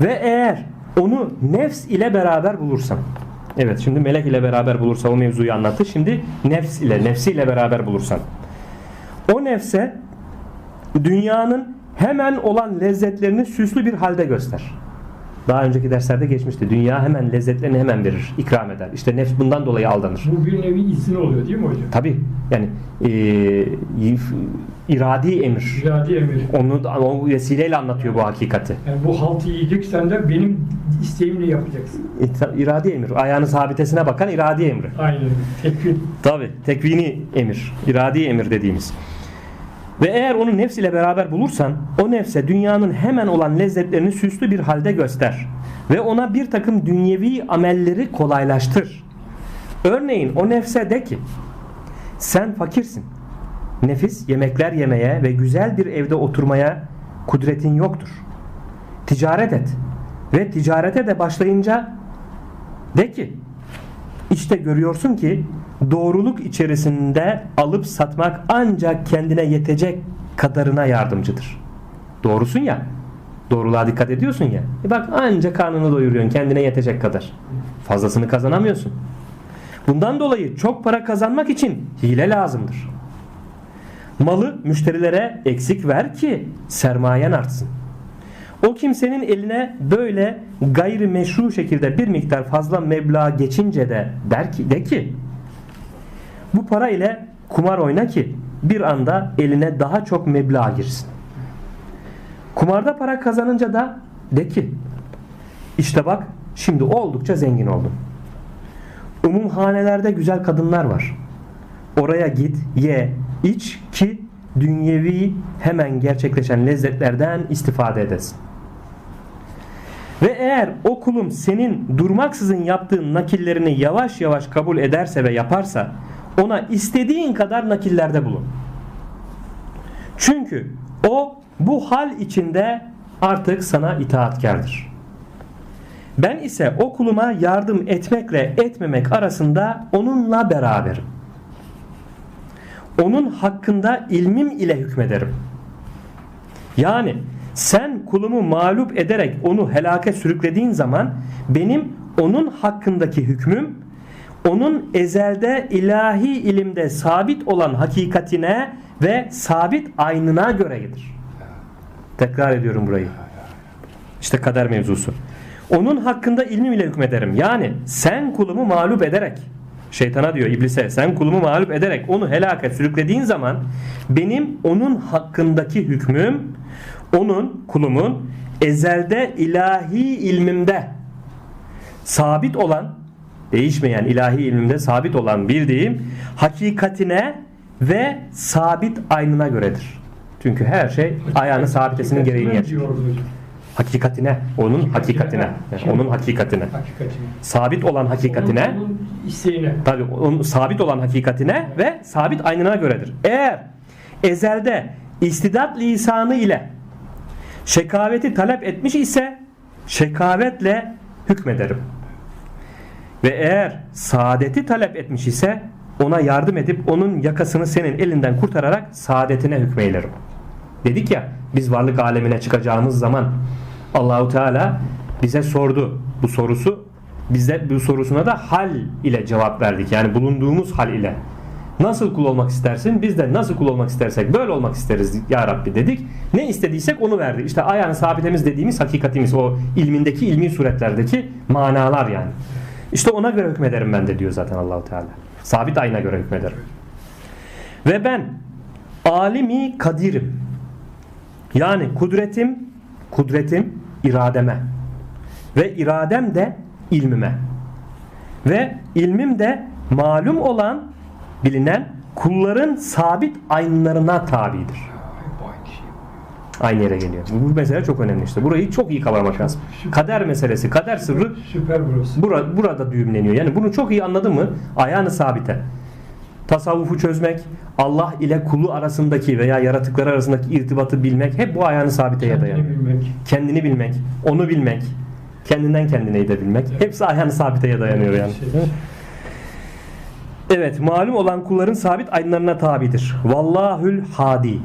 Ve eğer onu nefs ile beraber bulursan. Evet şimdi melek ile beraber bulursa o mevzuyu anlattı. Şimdi nefs ile, nefsiyle beraber bulursan. O nefse dünyanın hemen olan lezzetlerini süslü bir halde göster. Daha önceki derslerde geçmişti. Dünya hemen lezzetlerini hemen verir, ikram eder. İşte nefs bundan dolayı aldanır. Bu bir nevi izin oluyor değil mi hocam? Tabi yani e, iradi emir. İradi emir. Onu o vesileyle anlatıyor bu hakikati. Yani bu haltı yiyeceksen de benim isteğimle yapacaksın. İta- İradi emir. Ayağını sabitesine bakan iradi emri. Aynen. Tekvin. Tabi tekvini emir. iradi emir dediğimiz. Ve eğer onu nefs ile beraber bulursan o nefse dünyanın hemen olan lezzetlerini süslü bir halde göster. Ve ona bir takım dünyevi amelleri kolaylaştır. Örneğin o nefse de ki sen fakirsin. Nefis yemekler yemeye ve güzel bir evde oturmaya kudretin yoktur. Ticaret et. Ve ticarete de başlayınca de ki işte görüyorsun ki doğruluk içerisinde alıp satmak ancak kendine yetecek kadarına yardımcıdır. Doğrusun ya. Doğruluğa dikkat ediyorsun ya. E bak ancak karnını doyuruyorsun kendine yetecek kadar. Fazlasını kazanamıyorsun. Bundan dolayı çok para kazanmak için hile lazımdır. Malı müşterilere eksik ver ki sermayen artsın. O kimsenin eline böyle gayrimeşru şekilde bir miktar fazla meblağ geçince de der ki de ki bu para ile kumar oyna ki bir anda eline daha çok meblağ girsin. Kumarda para kazanınca da de ki işte bak şimdi oldukça zengin oldum. Umumhanelerde güzel kadınlar var. Oraya git, ye, iç ki dünyevi hemen gerçekleşen lezzetlerden istifade edesin. Ve eğer o kulum senin durmaksızın yaptığın nakillerini yavaş yavaş kabul ederse ve yaparsa ona istediğin kadar nakillerde bulun. Çünkü o bu hal içinde artık sana itaatkardır. Ben ise o kuluma yardım etmekle etmemek arasında onunla beraberim. Onun hakkında ilmim ile hükmederim. Yani sen kulumu mağlup ederek onu helake sürüklediğin zaman benim onun hakkındaki hükmüm onun ezelde ilahi ilimde sabit olan hakikatine ve sabit aynına göredir. Tekrar ediyorum burayı. İşte kader mevzusu. Onun hakkında ilmim ile hükmederim. Yani sen kulumu mağlup ederek şeytana diyor iblise sen kulumu mağlup ederek onu helaka sürüklediğin zaman benim onun hakkındaki hükmüm onun kulumun ezelde ilahi ilmimde sabit olan değişmeyen ilahi ilmimde sabit olan bildiğim hakikatine ve sabit aynına göredir. Çünkü her şey ayağını sabitesinin gereğini hocam. Hakikatine, onun hakikatine, onun hakikatine. Sabit olan hakikatine, tabii onun sabit olan hakikatine ve sabit aynına göredir. Eğer ezelde istidat lisanı ile şekaveti talep etmiş ise şekavetle hükmederim. Ve eğer saadeti talep etmiş ise ona yardım edip onun yakasını senin elinden kurtararak saadetine hükmeylerim. Dedik ya biz varlık alemine çıkacağımız zaman Allahu Teala bize sordu bu sorusu. Biz de bu sorusuna da hal ile cevap verdik. Yani bulunduğumuz hal ile. Nasıl kul olmak istersin? Biz de nasıl kul olmak istersek böyle olmak isteriz ya Rabbi dedik. Ne istediysek onu verdi. İşte ayağını sabitemiz dediğimiz hakikatimiz o ilmindeki ilmi suretlerdeki manalar yani. İşte ona göre hükmederim ben de diyor zaten Allahu Teala. Sabit ayına göre hükmederim. Ve ben alimi kadirim. Yani kudretim, kudretim irademe. Ve iradem de ilmime. Ve ilmim de malum olan, bilinen kulların sabit aynlarına tabidir. Aynı yere geliyor. Bu mesele çok önemli işte. Burayı çok iyi kavramak lazım. Kader meselesi, kader sırrı Süper burası. Burada, burada düğümleniyor. Yani bunu çok iyi anladın mı? Ayağını sabite. Tasavvufu çözmek, Allah ile kulu arasındaki veya yaratıklar arasındaki irtibatı bilmek hep bu ayağını sabiteye Kendini dayanıyor. bilmek. Kendini bilmek, onu bilmek, kendinden kendineyi de bilmek. Hepsi ayağını sabiteye dayanıyor yani. Şey. Evet, malum olan kulların sabit aynlarına tabidir. Vallahül hadi.